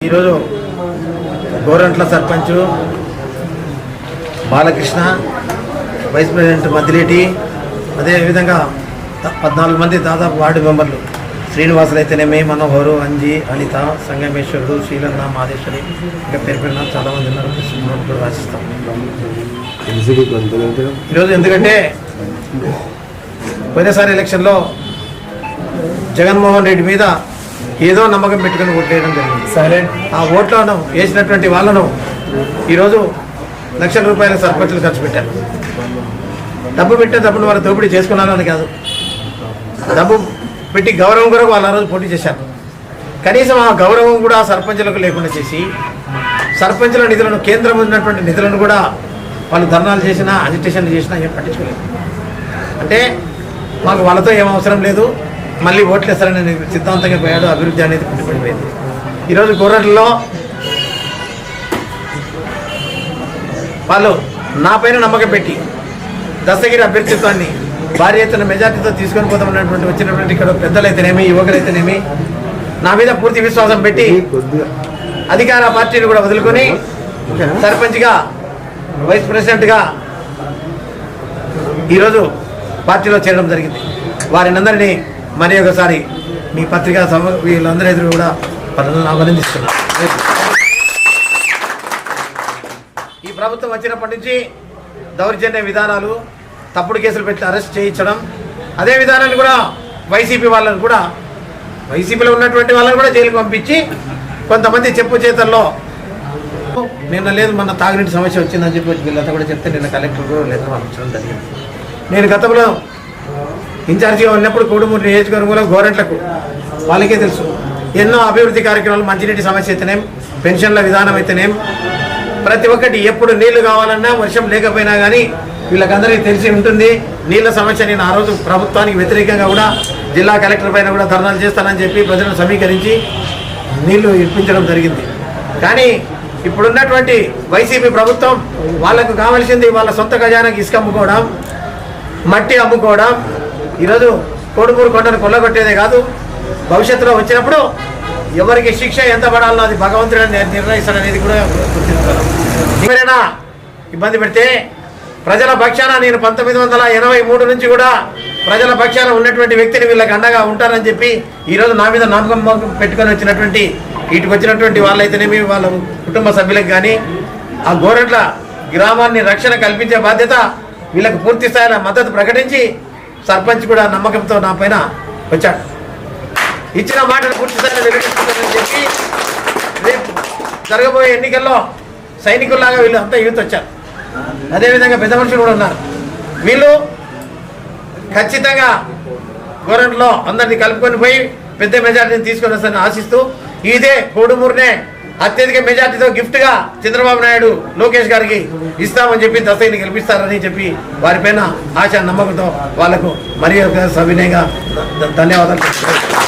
ఈరోజు Gorantla sarpanch Balakrishna vice president Maddileti అదేవిధంగా పద్నాలుగు మంది దాదాపు వార్డు మెంబర్లు శ్రీనివాసులు అయితేనేమి మనోహరు అంజి అనిత సంగమేశ్వరుడు శ్రీలన్న మాదేశ్వరి ఇంకా పేరు పేరున చాలామంది ఉన్నారు. కూడా రాసిస్తాం. ఈరోజు ఎందుకంటే పోయినసారి ఎలక్షన్లో జగన్మోహన్ రెడ్డి మీద ఏదో నమ్మకం పెట్టుకుని ఓట్లేయడం జరిగింది. సైలెంట్ ఆ ఓట్లను వేసినటువంటి వాళ్ళను ఈరోజు లక్షల రూపాయల సర్పంచులు ఖర్చు పెట్టారు. డబ్బు పెట్టే డబ్బును వాళ్ళు దోపిడీ చేసుకున్నారు అని కాదు. డబ్బు పెట్టి గౌరవం కొరకు వాళ్ళు ఆ రోజు పోటీ చేశారు. కనీసం ఆ గౌరవం కూడా సర్పంచులకు లేకుండా చేసి సర్పంచుల నిధులను కేంద్రం ఉన్నటువంటి నిధులను కూడా వాళ్ళు ధర్నాలు చేసినా అజిటేషన్ చేసినా ఏం పట్టించుకోలేదు. అంటే మాకు వాళ్ళతో ఏం అవసరం లేదు. మళ్ళీ ఓట్లు వేస్తారని సిద్ధాంతంగా పోయాడు అభివృద్ధి అనేది పుట్టిపడిపోయింది. ఈరోజు గొర్రెల్లో వాళ్ళు నా పైన నమ్మకం పెట్టి దశగిరి అభ్యర్థిత్వాన్ని భారీ ఎత్తున మెజార్టీతో తీసుకొని పోతామన్నటువంటి వచ్చినటువంటి ఇక్కడ పెద్దలైతేనేమి యువకులైతేనేమి నా మీద పూర్తి విశ్వాసం పెట్టి అధికార పార్టీని కూడా వదులుకొని సర్పంచ్గా వైస్ ప్రెసిడెంట్గా ఈరోజు పార్టీలో చేరడం జరిగింది. వారిని అందరినీ మరి ఒకసారి మీ పత్రికా సమ వీళ్ళందరి ఎదురు కూడా పనులను అభినందిస్తున్నాను ఈ ప్రభుత్వం వచ్చినప్పటి నుంచి దౌర్జన్య విధానాలు తప్పుడు కేసులు పెట్టి అరెస్ట్ చేయించడం అదే విధానాన్ని కూడా వైసీపీ వాళ్ళని కూడా వైసీపీలో ఉన్నటువంటి వాళ్ళని కూడా జైలుకి పంపించి కొంతమంది చెప్పు చేతల్లో నిన్న లేదు మన తాగునీటి సమస్య వచ్చిందని చెప్పి వీళ్ళంతా కూడా చెప్తే నిన్న కలెక్టర్ కూడా లెటర్ పంపించడం జరిగింది. నేను గతంలో ఇన్ఛార్జిగా ఉన్నప్పుడు కోడుమూరు నియోజకవర్గంలో గోరెంట్లకు వాళ్ళకే తెలుసు. ఎన్నో అభివృద్ధి కార్యక్రమాలు మంచినీటి సమస్య అయితేనేం పెన్షన్ల విధానం అయితేనేం ప్రతి ఒక్కటి ఎప్పుడు నీళ్ళు కావాలన్నా వర్షం లేకపోయినా కానీ వీళ్ళకందరికీ తెలిసి ఉంటుంది. నీళ్ళ సమస్య నేను ఆ రోజు ప్రభుత్వానికి వ్యతిరేకంగా కూడా జిల్లా కలెక్టర్ పైన కూడా ధర్నాలు చేస్తానని చెప్పి ప్రజలను సమీకరించి నీళ్ళు ఇప్పించడం జరిగింది. కానీ ఇప్పుడున్నటువంటి వైసీపీ ప్రభుత్వం వాళ్ళకు కావాల్సింది వాళ్ళ సొంత ఖజానాకి ఇసుక అమ్ముకోవడం మట్టి అమ్ముకోవడం ఈరోజు కోడుమూరు కొండను కొల్లగొట్టేదే కాదు. భవిష్యత్తులో వచ్చినప్పుడు ఎవరికి శిక్ష ఎంత పడాలో అది భగవంతుడు నిర్ణయిస్తాడనేది కూడా గుర్తించాలి ఎవరైనా ఇబ్బంది పెడితే ప్రజల పక్షాన నేను పంతొమ్మిది వందల ఎనభై మూడు నుంచి కూడా ప్రజల పక్షాన ఉన్నటువంటి వ్యక్తిని వీళ్ళకి అండగా ఉంటానని చెప్పి ఈరోజు నా మీద నమ్మకం పెట్టుకొని వచ్చినటువంటి వీటికి వచ్చినటువంటి వాళ్ళైతేనేమి వాళ్ళ కుటుంబ సభ్యులకు కానీ ఆ గోరెట్ల గ్రామాన్ని రక్షణ కల్పించే బాధ్యత వీళ్ళకు పూర్తి స్థాయిలో మద్దతు ప్రకటించి సర్పంచ్ కూడా నమ్మకంతో నా పైన వచ్చాడు. ఇచ్చిన మాటను పూర్తి స్థాయిలో చెప్పి రేపు జరగబోయే ఎన్నికల్లో సైనికుల్లాగా వీళ్ళు అంతా యూత్ వచ్చారు. అదేవిధంగా పెద్ద మనుషులు కూడా ఉన్నారు. వీళ్ళు ఖచ్చితంగా గవర్నమెంట్లో అందరినీ కలుపుకొని పోయి పెద్ద మెజార్టీని తీసుకొని వస్తారని ఆశిస్తూ ఇదే కోడుమూరునే అత్యధిక మెజార్టీతో గిఫ్ట్గా చంద్రబాబు నాయుడు లోకేష్ గారికి ఇస్తామని చెప్పి దసైని గెలిపిస్తారని చెప్పి వారిపైన ఆశ నమ్మకంతో వాళ్ళకు మరి ఒక సవినయంగా ధన్యవాదాలు